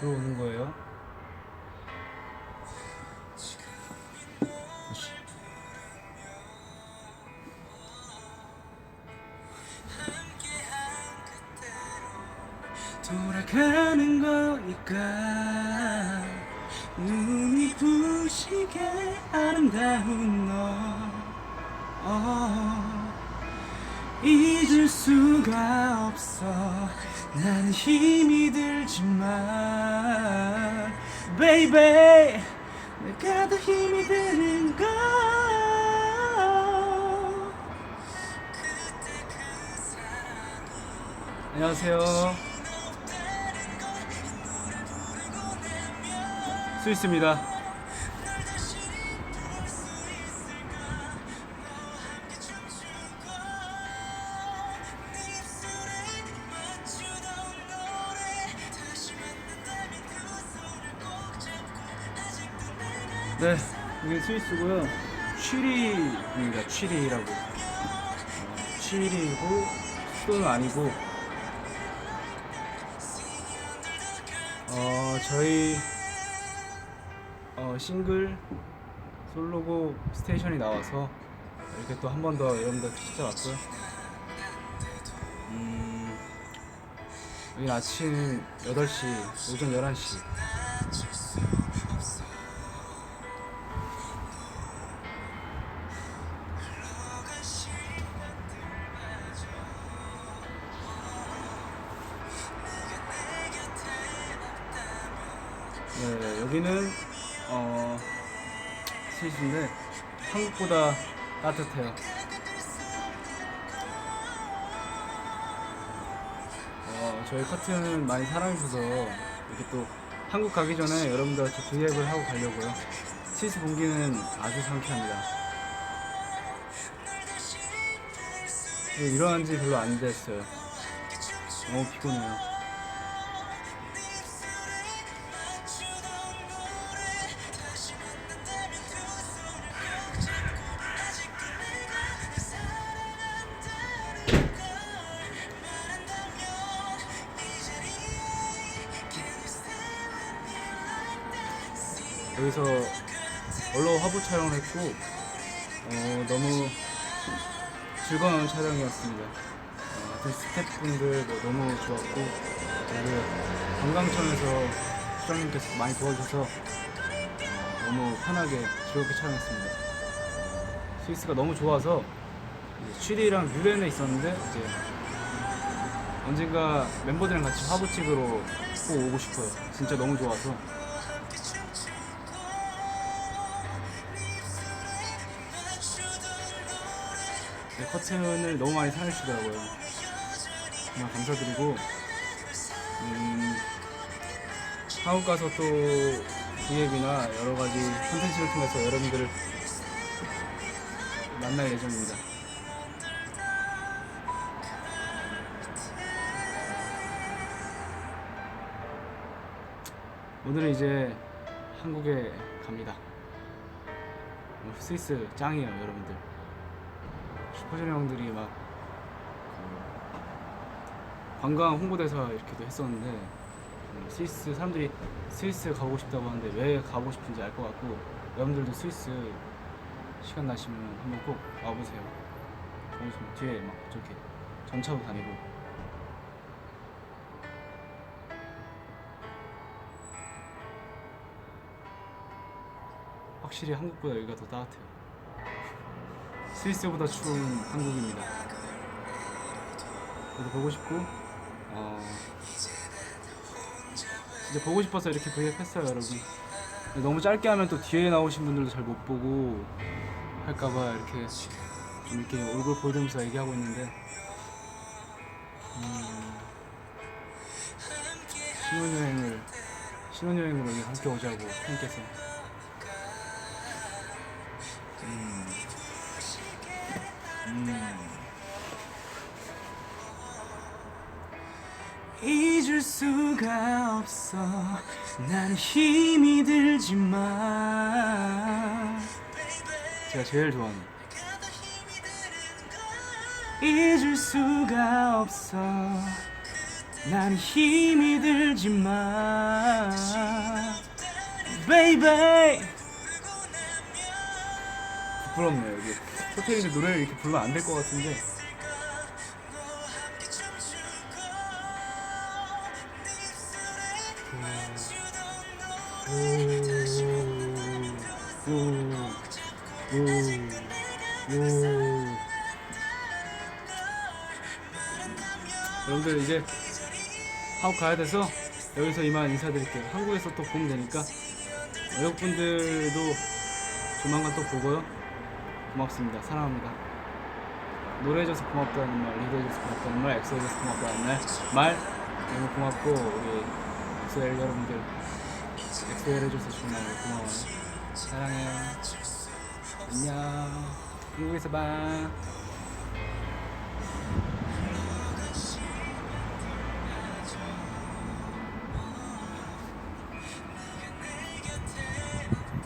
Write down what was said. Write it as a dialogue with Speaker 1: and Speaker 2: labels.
Speaker 1: 들어오는 거예요. 돌아가는 거니까 눈이 부시게 아름다운 너 어, 잊을 수가 없어. 난 힘이 들지만 Baby 내가 더 힘이 드는 걸. 안녕하세요. 스위스입니다 네, 이게 스위스고요. 취리입니다. 취리라고. 어, 취리고 수도는 아니고. 어, 저희 어, 싱글 솔로곡 스테이션이 나와서 이렇게 또 한 번 더 여러분들 찾아왔고요. 음, 여기 아침 8시, 오전 11시. 네, 여기는 어 스위스인데 한국보다 따뜻해요. 어, 저희 커튼 많이 사랑해주셔서 이렇게 또 한국 가기 전에 여러분들한테 브이앱을 하고 가려고요. 스위스 공기는 아주 상쾌합니다. 그리고 일어난 지 별로 안 됐어요. 너무 피곤해요. 여기서 원로 화보 촬영을 했고 어, 너무 즐거운 촬영이었습니다. 어, 하여튼 스태프분들 뭐 너무 좋았고 그리고 관광청에서 수장님께서 많이 도와주셔서 어, 너무 편하게 즐겁게 촬영했습니다. 스위스가 너무 좋아서 취리랑 뮤렌에 있었는데 이제 언젠가 멤버들이랑 같이 화보 찍으러 꼭 오고 싶어요. 진짜 너무 좋아서 커튼을 너무 많이 사랑해주시더라고요. 정말 감사드리고, 음, 한국 가서 또 기획이나 여러 가지 콘텐츠를 통해서 여러분들을 만날 예정입니다. 오늘은 이제 한국에 갑니다. 어, 스위스 짱이에요, 여러분들. 슈퍼주니어 형들이 막 그 관광 홍보대사 이렇게도 했었는데 음, 스위스 사람들이 스위스 가고 싶다고 하는데 왜 가고 싶은지 알 것 같고 여러분들도 스위스 시간 나시면 한번 꼭 와보세요. 좋으시면 뒤에 막 저렇게 전차도 다니고 확실히 한국보다 여기가 더 따뜻해요. 스위스보다 추운 한국입니다. 저도 보고 싶고, 어, 진짜 보고 싶어서 이렇게 브이앱 했어요, 여러분. 너무 짧게 하면 또 뒤에 나오신 분들도 잘 못 보고 할까봐 이렇게 좀 이렇게 얼굴 보여주면서 얘기하고 있는데, 음, 신혼여행을 신혼여행으로 함께 오자고 팬께서. 잊을 수가 없어. 난 힘이 들지만. 제가 제일 좋아하는. 잊을 수가 없어. 난 힘이 들지만. 베이베 부끄럽네요. 이게 호텔인데 노래를 이렇게 부르면 안 될 것 같은데 여러분들 이제 한국 가야 돼서 여기서 이만 인사드릴게요. 한국에서 또 보면 되니까 외국 분들도 조만간 또 보고요. 고맙습니다. 사랑합니다. 노래해줘서 고맙다는 말, 리드해줘서 고맙다는 말, 엑소해줘서 고맙다는 말, 말 너무 고맙고 우리 엑소엘 여러분들 엑소엘 해줘서 정말 고마워요. 사랑해요. 안녕. 한국에서 봐.